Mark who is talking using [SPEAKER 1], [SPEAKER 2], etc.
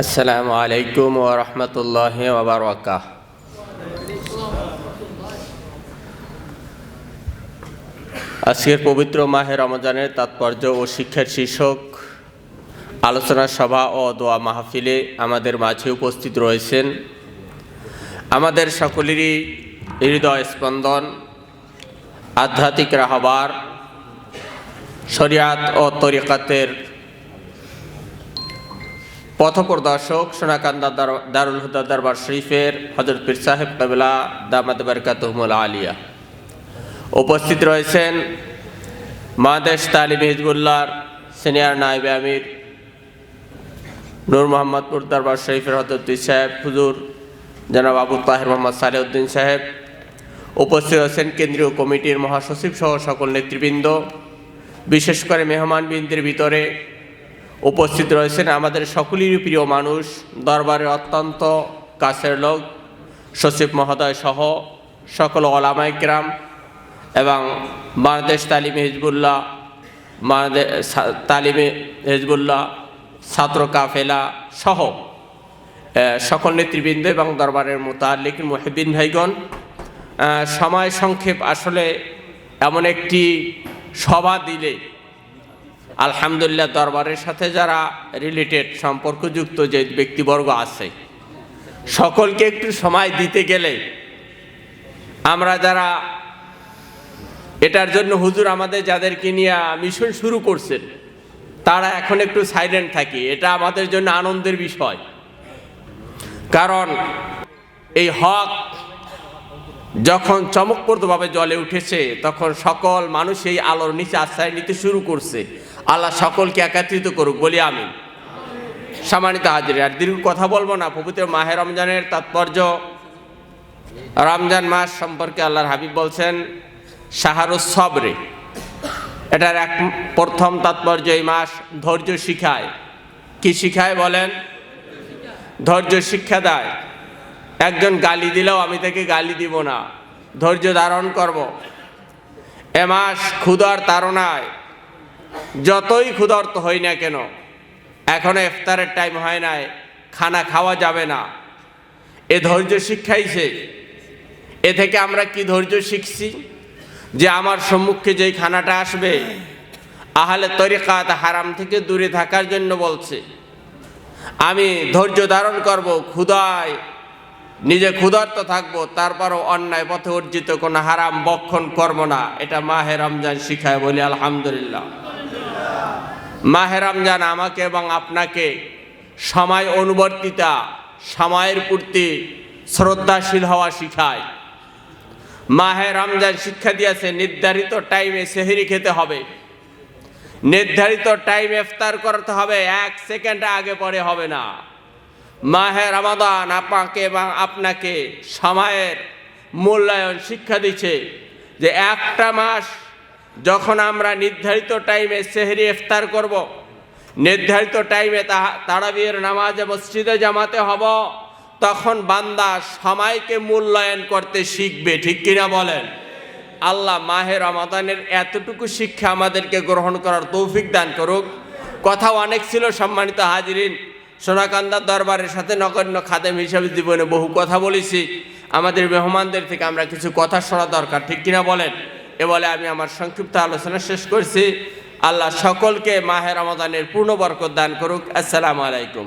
[SPEAKER 1] আসসালামু আলাইকুম ওরহমতুল্লাহ ওবরাকা আজকের পবিত্র মাহে রমজানের তাৎপর্য ও শিক্ষার শীর্ষক আলোচনা সভা ও দোয়া মাহফিলে আমাদের মাঝে উপস্থিত রয়েছেন আমাদের সকলেরই হৃদয় স্পন্দন, আধ্যাত্মিক রাহবার, শরিয়াত ও তরিকাতের পথপ্রদর্শক সোনাকান্দা দারুল হুদা দরবার শরীফের হজরত পীর সাহেব কাবিলা দামাদ বারকাতহমুল আলিয়া। উপস্থিত রয়েছেন মহাদেশ তালিম হিজবুল্লাহর সিনিয়র নাইবে আমির নূর মোহাম্মদপুর দরবার শরীফের হজরত সাহেব, হুজুর জনাব আবু তাহের মোহাম্মদ সালেউদ্দিন সাহেব। উপস্থিত আছেন কেন্দ্রীয় কমিটির মহাসচিব সহ সকল নেতৃবৃন্দ। বিশেষ করে মেহমান বৃন্দের ভিতরে উপস্থিত রয়েছেন আমাদের সকলেরই প্রিয় মানুষ, দরবারের অত্যন্ত কাছের লোক, সচিব মহোদয় সহ সকল ওলামাইকরাম এবং বাংলাদেশ তালিমে হিজবুল্লাহ তালিমে হিজবুল্লাহ, ছাত্র কাফেলা সহ সকল নেতৃবৃন্দ এবং দরবারের মোতালিক মহিবিন ভাইগণ সময় সংক্ষেপ আসলে এমন একটি সভা দিলে আলহামদুলিল্লাহ দরবারের সাথে যারা রিলেটেড সম্পর্কযুক্ত যে ব্যক্তিবর্গ আছে, সকলকে একটু সময় দিতে গেলে আমরা যারা এটার জন্য হুজুর আমাদের যাদেরকে নিয়ে মিশন শুরু করছেন, তারা এখন একটু সাইলেন্ট থাকি। এটা আমাদের জন্য আনন্দের বিষয়। কারণ এই হক যখন চমকপ্রদভাবে জলে উঠেছে, তখন সকল মানুষ এই আলোর নিচে আশ্রয় নিতে শুরু করছে। আল্লাহ সকলকে একত্রিত করুক, বলি আমি সম্মানিত হাজির, আর দীর্ঘ কথা বলব না, পবিত্র মাহে রমজানের তাৎপর্য। রমজান মাস সম্পর্কে আল্লাহর হাবিব বলছেন, শাহরুস সবরে। এটার এক প্রথম তাৎপর্য এই মাস ধৈর্য শিখায়। কি শিখায় বলেন? ধৈর্য শিক্ষা দেয়। একজন গালি দিলেও আমি তাকে গালি দিব না। ধৈর্য ধারণ করব। এ মাস ক্ষুধার তাড়নায়, যতই ক্ষুধার্ত হই না কেন, এখনও ইফতারের টাইম হয় নাই, খানা খাওয়া যাবে না। এ ধৈর্য শিক্ষাইছে এ থেকে আমরা কি ধৈর্য শিখছি? যে আমার সম্মুখে যেই খানাটা আসবে, আহলে তরিকাত হারাম থেকে দূরে থাকার জন্য বলছে। আমি ধৈর্য ধারণ করব, ক্ষুধায় নিজে ক্ষুধার্ত থাকব, তারপরও অন্যায় পথে অর্জিত কোনো হারাম বক্ষণ করব না। এটা মাহে রমজান শিখায় বলি, আলহামদুলিল্লাহ। মাহে রমজান আমাকে এবং আপনাকে সময় অনুবর্তিতা, সময়ের প্রতি শ্রদ্ধাশীল হওয়া শিখায়। মাহে রমজান শিক্ষা দিয়েছে, নির্ধারিত টাইমে সেহেরি খেতে হবে। নির্ধারিত টাইম ইফতার করতে হবে, এক সেকেন্ড আগে পরে হবে না। মাহে রমাদান আপনাকে এবং আপনাকে সময়ের মূল্যায়ন শিক্ষা দিচ্ছে যে একটা মাস যখন আমরা নির্ধারিত টাইমে সেহরি ইফতার করব, নির্ধারিত টাইমে তারাবির নামাজে মসজিদে জামাতে হব, তখন বান্দা সময়কে মূল্যায়ন করতে শিখবে, ঠিক কিনা বলেন? আল্লাহ মাহে রমাদানের এতটুকু শিক্ষা আমাদেরকে গ্রহণ করার তৌফিক দান করুক। কথা অনেক ছিল সম্মানিত হাজিরিন। সোনাকান্দার দরবারের সাথে নগণ্য খাদেম হিসাবে জীবনে বহু কথা বলেছি। আমাদের মেহমানদের থেকে আমরা কিছু কথা শোনা দরকার, ঠিক কিনা বলেন? এ বলে আমি আমার সংক্ষিপ্ত আলোচনা শেষ করছি। আল্লাহ সকলকে মাহের রমাদানের পূর্ণ বরকত দান করুক। আসসালামু আলাইকুম।